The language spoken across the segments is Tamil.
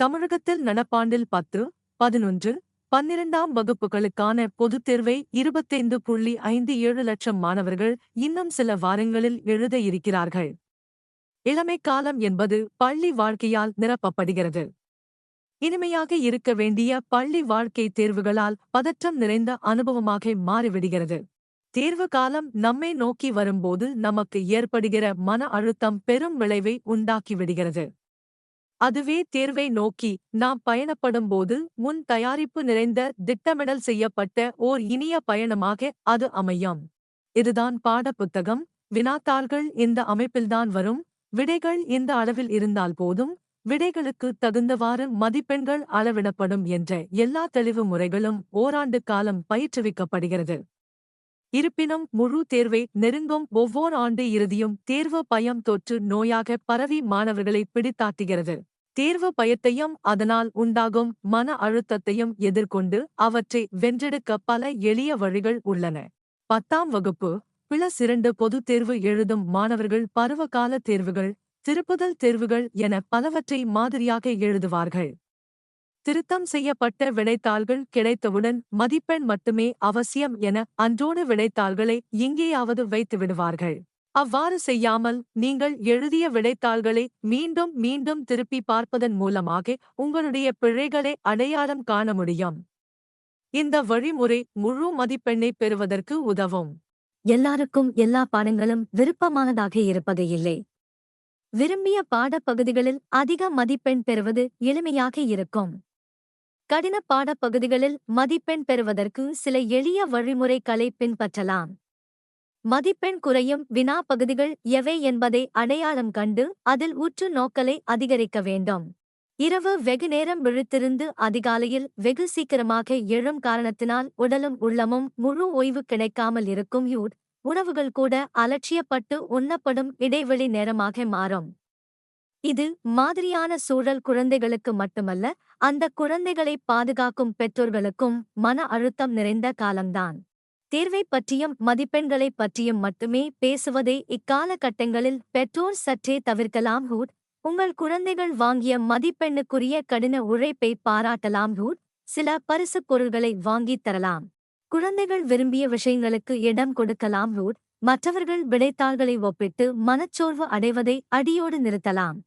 தமிழகத்தில் நடப்பாண்டில் பத்து பதினொன்று பன்னிரண்டாம் வகுப்புகளுக்கான பொதுத் தேர்வை இருபத்தைந்து புள்ளி ஐந்து ஏழு லட்சம் மாணவர்கள் இன்னும் சில வாரங்களில் எழுத இருக்கிறார்கள். இளமை காலம் என்பது பள்ளி வாழ்க்கையால் நிரப்பப்படுகிறது. இனிமையாக இருக்க வேண்டிய பள்ளி வாழ்க்கை தேர்வுகளால் பதற்றம் நிறைந்த அனுபவமாக மாறிவிடுகிறது. தேர்வு காலம் நம்மை நோக்கி வரும்போது நமக்கு ஏற்படுகிற மன அழுத்தம் பெரும் விளைவை உண்டாக்கிவிடுகிறது. அதுவே தேர்வை நோக்கி. நாம் பயணப்படும்போது முன் தயாரிப்பு நிறைந்த திட்டமிடல் செய்யப்பட்ட ஓர் இனிய பயணமாக அது அமையும். இதுதான் பாடப்புத்தகம். வினாத்தாள்கள் இந்த அமைப்பில்தான் வரும். விடைகள் இந்த அளவில் இருந்தால் போதும். விடைகளுக்கு தகுந்தவாறு மதிப்பெண்கள் அளவிடப்படும் என்ற எல்லா தெளிவு முறைகளும் ஓராண்டு காலம் பயிற்றுவிக்கப்படுகிறது. இருப்பினும் முழு தேர்வை நெருங்கும் ஒவ்வொரு ஆண்டு இறுதியும் தேர்வு பயம் தொற்று நோயாக பரவி மாணவர்களை பிடித்தாட்டுகிறது. தேர்வு பயத்தையும் அதனால் உண்டாகும் மன அழுத்தத்தையும் எதிர்கொண்டு அவற்றை வென்றெடுக்க பல எளிய வழிகள் உள்ளன. பத்தாம் வகுப்பு பிளஸ் இரண்டு பொதுத் தேர்வு எழுதும் மாணவர்கள் பருவகால தேர்வுகள் திருப்புதல் தேர்வுகள் என பலவற்றை மாதிரியாக எழுதுவார்கள். திருத்தம் செய்யப்பட்ட விடைத்தாள்கள் கிடைத்தவுடன் மதிப்பெண் மட்டுமே அவசியம் என அன்றோடு விடைத்தாள்களை எங்கேயாவது வைத்து விடுவார்கள். அவ்வாறு செய்யாமல் நீங்கள் எழுதிய விடைத்தாள்களை மீண்டும் மீண்டும் திருப்பி பார்ப்பதன் மூலமாக உங்களுடைய பிழைகளை அடையாளம் காண முடியும். இந்த வழிமுறை முழு மதிப்பெண்ணை பெறுவதற்கு உதவும். எல்லாருக்கும் எல்லா பாடங்களும் விருப்பமானதாக இருப்பது இல்லை விரும்பிய பாடப்பகுதிகளில் அதிக மதிப்பெண் பெறுவது எளிமையாக இருக்கும். கடின பாடப்பகுதிகளில் மதிப்பெண் பெறுவதற்கு சில எளிய வழிமுறைகளை பின்பற்றலாம். மதிப்பெண் குறையும் வினா பகுதிகள் எவை என்பதை அடையாளம் கண்டு அதில் உற்று நோக்கலை அதிகரிக்க வேண்டும். இரவு வெகு நேரம் விழித்திருந்து அதிகாலையில் வெகு சீக்கிரமாக எழும் காரணத்தினால் உடலும் உள்ளமும் முழு ஓய்வு கிடைக்காமல் இருக்கும் யூட் உணவுகள் கூட அலட்சியப்பட்டு உண்ணப்படும் இடைவெளி நேரமாக மாறும். இது மாதிரியான சூழல் குழந்தைகளுக்கு மட்டுமல்ல அந்த குழந்தைகளை பாதுகாக்கும் பெற்றோர்களுக்கும் மன அழுத்தம் நிறைந்த காலம்தான். தேர்வை பற்றியும் மதிப்பெண்களைப் பற்றியும் மட்டுமே பேசுவதை இக்காலகட்டங்களில் பெற்றோர் சற்றே தவிர்க்கலாம் ஹூட். உங்கள் குழந்தைகள் வாங்கிய மதிப்பெண்ணுக்குரிய கடின உழைப்பை பாராட்டலாம் ஹூட். சில பரிசுப் பொருள்களை வாங்கித் தரலாம். குழந்தைகள் விரும்பிய விஷயங்களுக்கு இடம் கொடுக்கலாம் ஹூட். மற்றவர்கள் விடைத்தாள்களை ஒப்பிட்டு மனச்சோர்வு அடைவதை அடியோடு நிறுத்தலாம்.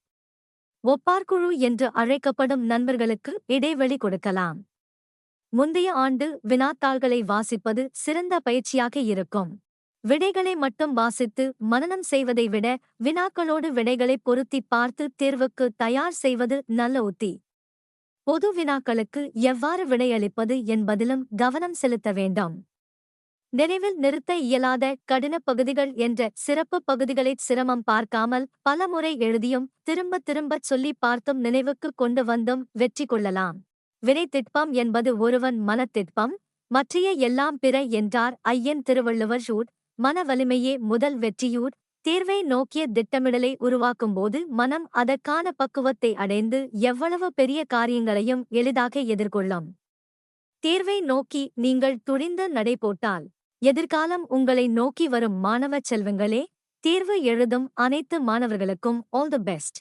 ஒப்பார்குழு என்று அழைக்கப்படும் நண்பர்களுக்கு இடைவெளி கொடுக்கலாம். முந்தைய ஆண்டு வினாத்தாள்களை வாசிப்பது சிறந்த பயிற்சியாக இருக்கும். விடைகளை மட்டும் வாசித்து மனனம் செய்வதை விட வினாக்களோடு விடைகளை பொருத்தி பார்த்து தேர்வுக்கு தயார் செய்வது நல்ல உத்தி. பொது வினாக்களுக்கு எவ்வாறு விடையளிப்பது என்பதிலும் கவனம் செலுத்த வேண்டும். நினைவில் நிறுத்த இயலாத கடின பகுதிகள் என்ற சிறப்பு பகுதிகளைச் சிரமம் பார்க்காமல் பலமுறை எழுதியும் திரும்ப திரும்பச் சொல்லி பார்த்தும் நினைவுக்கு கொண்டு வந்தும் வெற்றி கொள்ளலாம். வினைத்திட்பம் என்பது ஒருவன் மனத்திட்பம் மற்றைய எல்லாம் பிற என்றார் ஐயன் திருவள்ளுவர் ஷூட் மன வலிமையே முதல் வெற்றியூட். தேர்வை நோக்கிய திட்டமிடலை உருவாக்கும்போது மனம் அதற்கான பக்குவத்தை அடைந்து எவ்வளவு பெரிய காரியங்களையும் எளிதாக எதிர்கொள்ளும். தேர்வை நோக்கி நீங்கள் துணிந்து நடைபோட்டால் எதிர்காலம் உங்களை நோக்கி வரும் மாணவ செல்வங்களே தேர்வு எழுதும் அனைத்து மாணவர்களுக்கும் ஆல் தி பெஸ்ட்.